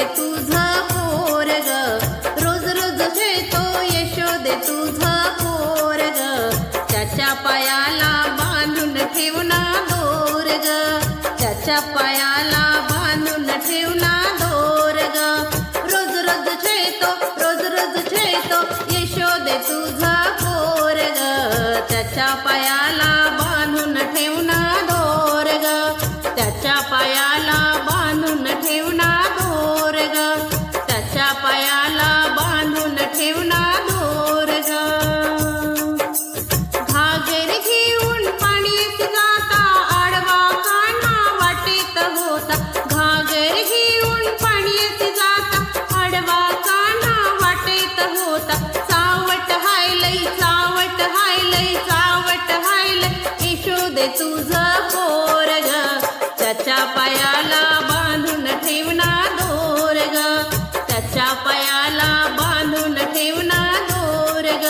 यशोदे तुझं पोरग. रोज रोज खेळतो यशोदे तुझं पोरग. त्याच्या पायाला बांधून ठेवना ग त्याच्या पायाला बांधून ठेवना ग रोज रोज खेळतो रोज रोज खेळतो यशोदे तुझा ग त्याच्या पायाला बांधून ठेवना ग त्याच्या यशोदे तुझा पोरग. त्याच्या पायाला बांधून ठेवना दोरग. त्याच्या पायाला बांधून ठेवना दोरग.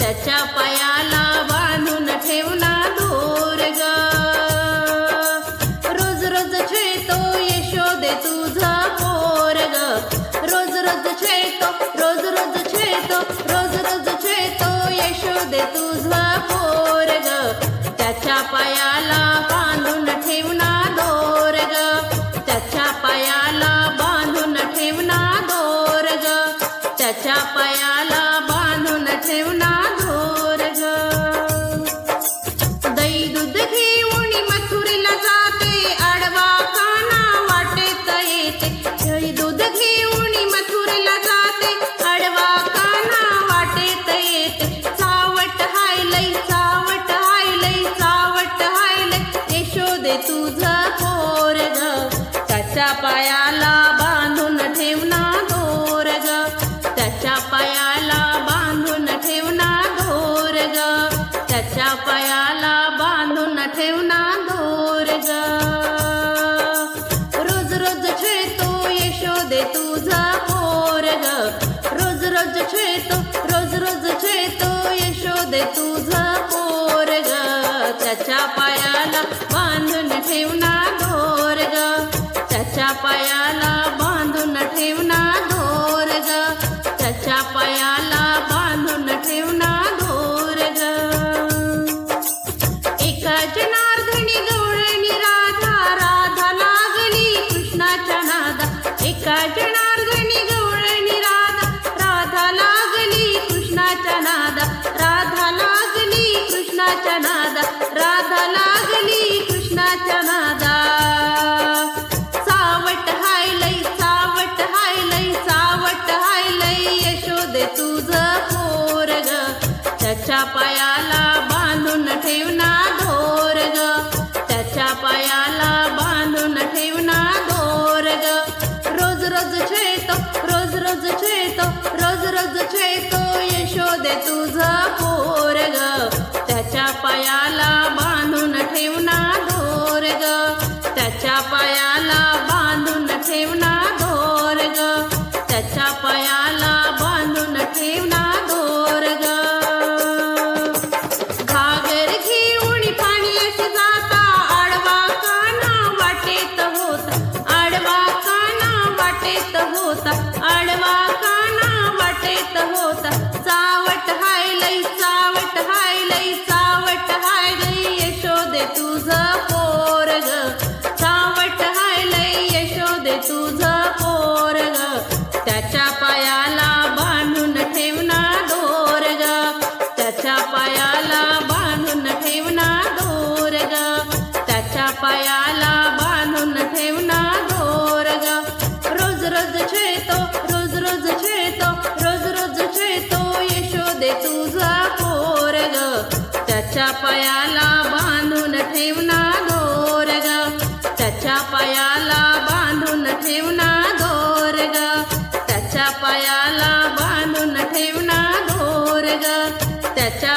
त्याच्या पायाला बांधून ठेवना दोरग. रोज रोज खेळतो यशोदे तुझा पोरग. रोज रोज छेतो रोज रोज छेतो रोज रोज खेळतो यशोदे तुझा पोरग. त्याच्या पायाला बांधून ठेवना दोरग दही दूध घेऊन मथुरीला जाते आडवा काना वाटेत येते. दही दूध घेऊन मथुरीला जाते आडवा काना वाटेत येते. सावट हाय लई रोज रोज यशोदे तुझा रोज रोज रोज रोज यशोदे तुझा त्याच्या पायाला बांधून ठेवना दोरग. त्याच्या पायाला बांधून ठेवना त्याच्या पायाला बांधून ठेवना घोर एका एकाच गवळणी कृष्णाच्या नादा राधा लागली कृष्णाच्या नादा. सावट हाय लय सावट हाय लय सावट हाय हायलय यशोदे तुझं पोरग. त्याच्या पाया त्याच्या पायाला बांधून ठेवना ग. त्याच्या पायाला बांधून ठेवना ग. घागर घेऊन पाण्यात जाता आडवा काना वाटेत होता. आडवा काना वाटेत होता आडवा काना वाटेत होता. चावट हायलय चावट हायलय चावट हायलय यशोदे तुझं पोर ग पायाला बांधून ठेवना दोरग त्याच्या पायाला बांधून ठेवना दोरग त्याच्या पायाला बांधून ठेवना दोरग त्याच्या